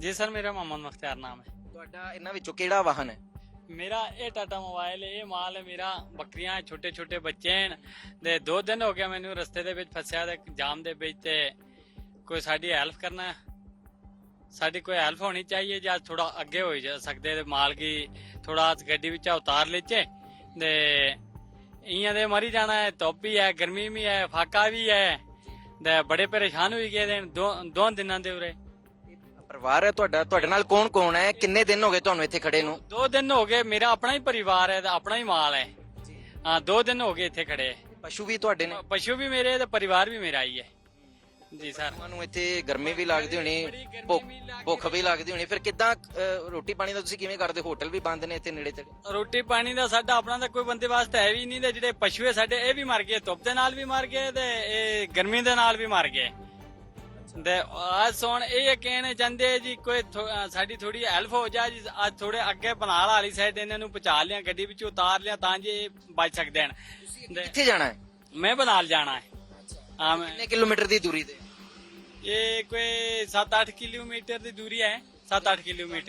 ਜੀ ਸਰ ਮੇਰਾ ਮੁਹੰਮਦ ਮੁਖਤਿਆਰ ਨਾਮ ਹੈ। ਤੁਹਾਡਾ ਇਹਨਾਂ ਵਿੱਚੋਂ ਕਿਹੜਾ ਵਾਹਨ ਹੈ? ਮੇਰਾ ਇਹ ਟਾਟਾ ਮੋਬਾਈਲ ਇਹ ਮਾਲ ਹੈ ਮੇਰਾ ਬੱਕਰੀਆਂ ਛੋਟੇ ਛੋਟੇ ਬੱਚੇ ਹਨ। ਤੇ ਦੋ ਦਿਨ ਹੋ ਗਿਆ ਮੈਨੂੰ ਰਸਤੇ ਦੇ ਵਿੱਚ ਫਸਿਆ ਤੇ ਜਾਮ ਦੇ ਵਿੱਚ ਤੇ ਕੋਈ ਸਾਡੀ ਹੈਲਪ ਕਰਨਾ ਸਾਡੀ ਕੋਈ ਹੈਲਪ ਹੋਣੀ ਚਾਹੀਏ ਜਾਂ ਥੋੜਾ ਅੱਗੇ ਹੋ ਜਾ ਸਕਦੇ ਤੇ ਮਾਲ ਕੀ ਥੋੜਾ ਗੱਡੀ ਵਿੱਚ ਉਤਾਰ ਲੈਚੇ ਤੇ ਇਆਂ ਦੇ ਮਰੀ ਜਾਣਾ ਹੈ ਧੁੱਪ ਵੀ ਹੈ ਗਰਮੀ ਵੀ ਹੈ ਫਾਕਾ ਵੀ ਹੈ ਤੇ ਬੜੇ ਪਰੇਸ਼ਾਨ ਹੋਈ ਗਏ ਨੇ ਦੋ ਦੋ ਦਿਨਾਂ ਦੇ ਉਰੇ। ਪਰਿਵਾਰ ਹੈ ਤੁਹਾਡਾ? ਤੁਹਾਡੇ ਨਾਲ ਕੌਣ ਕੌਣ ਹੈ? ਕਿੰਨੇ ਦਿਨ ਹੋ ਗਏ ਤੁਹਾਨੂੰ ਇੱਥੇ ਖੜੇ ਨੂੰ? ਦੋ ਦਿਨ ਹੋ ਗਏ ਮੇਰਾ ਆਪਣਾ ਹੀ ਪਰਿਵਾਰ ਹੈ ਤੇ ਆਪਣਾ ਹੀ ਮਾਲ ਹੈ। ਹਾਂ ਦੋ ਦਿਨ ਹੋ ਗਏ ਇੱਥੇ ਖੜੇ। ਪਸ਼ੂ ਵੀ ਤੁਹਾਡੇ ਨੇ? ਪਸ਼ੂ ਵੀ ਮੇਰੇ ਤੇ ਪਰਿਵਾਰ ਵੀ ਮੇਰਾ ਹੀ ਹੈ। ਜੀ ਸਰ। ਉਹਨਾਂ ਨੂੰ ਇੱਥੇ ਗਰਮੀ ਵੀ ਲੱਗਦੀ ਹੋਣੀ ਭੁੱਖ- ਵੀ ਲੱਗਦੀ ਭੁੱਖ ਵੀ ਲੱਗਦੀ ਹੋਣੀ। ਫਿਰ ਕਿੱਦਾਂ ਰੋਟੀ ਪਾਣੀ ਦਾ ਤੁਸੀਂ ਕਿਵੇਂ ਕਰਦੇ? ਹੋਟਲ ਵੀ ਬੰਦ ਨੇ ਇੱਥੇ ਨੇੜੇ ਤੇੜੇ? ਰੋਟੀ ਪਾਣੀ ਦਾ ਸਾਡਾ ਆਪਣਾ ਤਾਂ ਕੋਈ ਬੰਦੇ ਵਾਸਤੇ ਹੈ ਵੀ ਨਹੀਂ ਤੇ ਜਿਹੜੇ ਪਸ਼ੂ ਹੈ ਸਾਡੇ ਇਹ ਵੀ ਮਰ ਗਏ ਧੁੱਪ ਦੇ ਨਾਲ ਵੀ ਮਰ ਗਏ ਤੇ ਇਹ ਗਰਮੀ ਦੇ ਨਾਲ ਵੀ ਮਰ ਗਏ। ਤੇ ਅੱਜ ਹੁਣ ਇਹ ਕਹਿਣੇ ਚਾਹੁੰਦੇ ਜੀ ਕੋਈ ਸਾਡੀ ਥੋੜੀ ਹੈਲਪ ਹੋ ਜਾ ਜੀ ਅੱਜ ਥੋੜੇ ਅੱਗੇ ਬਨਾਲ ਵਾਲੀ ਸਾਈਡ ਇਹਨਾਂ ਨੂੰ ਪਹੁੰਚਾ ਲਿਆ ਗੱਡੀ ਵਿੱਚ ਉਤਾਰ ਲਿਆ ਤਾਂ ਜੇ ਬਚ ਸਕਦੇ ਹਨ। ਕਿੱਥੇ ਜਾਣਾ ਮੈਂ ਬਨਾਲ ਜਾਣਾ ਹੈ। ਹਾਂ ਕਿੰਨੇ ਕਿਲੋਮੀਟਰ ਦੀ ਦੂਰੀ ਤੇ? ਇਹ ਕੋਈ 7-8 ਕਿਲੋਮੀਟਰ ਦੀ ਦੂਰੀ ਹੈ 7-8 ਕਿਲੋਮੀਟਰ।